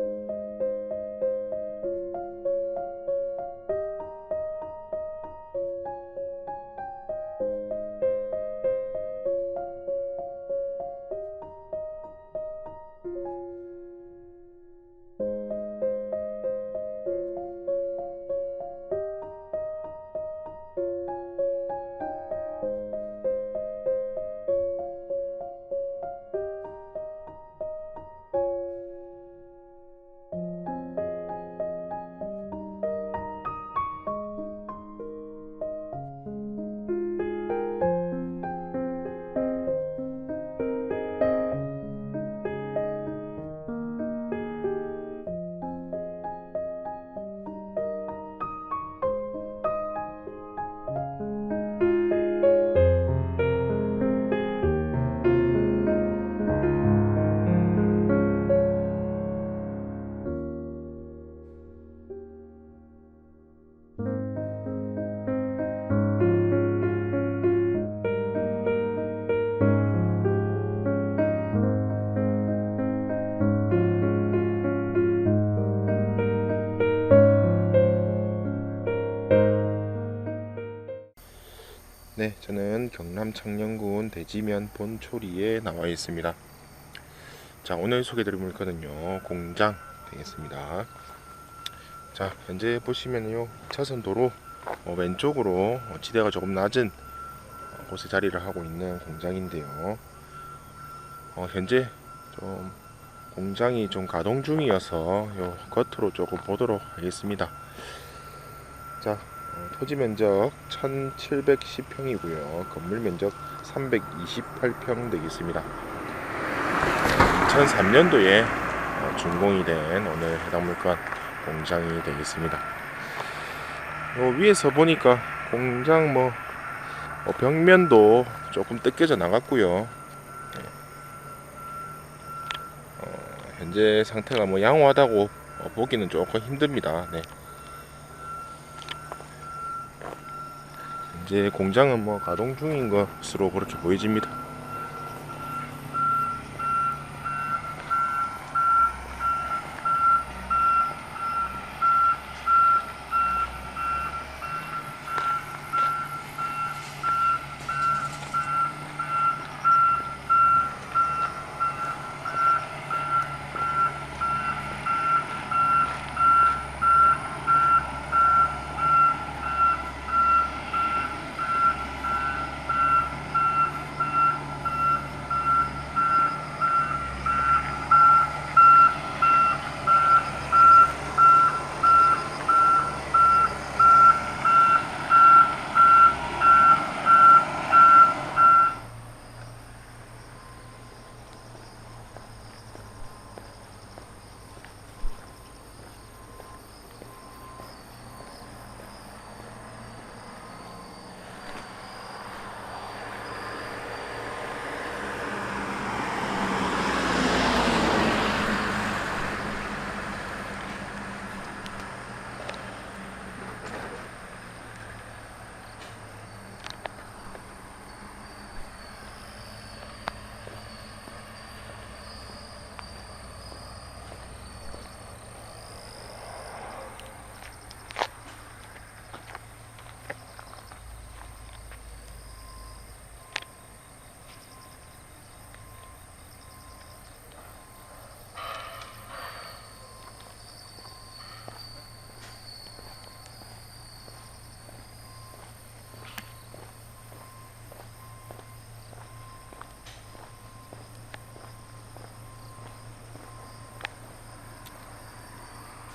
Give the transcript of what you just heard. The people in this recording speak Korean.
you 네, 저는 경남 창녕군 대지면 본초리에 나와 있습니다. 자, 오늘 소개드릴 물건은요, 공장 되겠습니다. 자, 현재 보시면요, 차선 도로 어, 왼쪽으로 어, 지대가 조금 낮은 어, 곳에 자리를 하고 있는 공장인데요. 어, 현재 좀 공장이 좀 가동 중이어서 요 겉으로 조금 보도록 하겠습니다. 자, 어, 토지 면적 1710평이고요. 건물 면적 328평 되겠습니다. 2003년도에 어, 준공이 된 오늘 해당 물건 공장이 되겠습니다. 어, 위에서 보니까 공장 뭐 어, 벽면도 조금 뜯겨져 나갔고요. 네. 어, 현재 상태가 뭐 양호하다고 어, 보기는 조금 힘듭니다. 네. 이제 공장은 뭐 가동 중인 것으로 그렇게 보여집니다.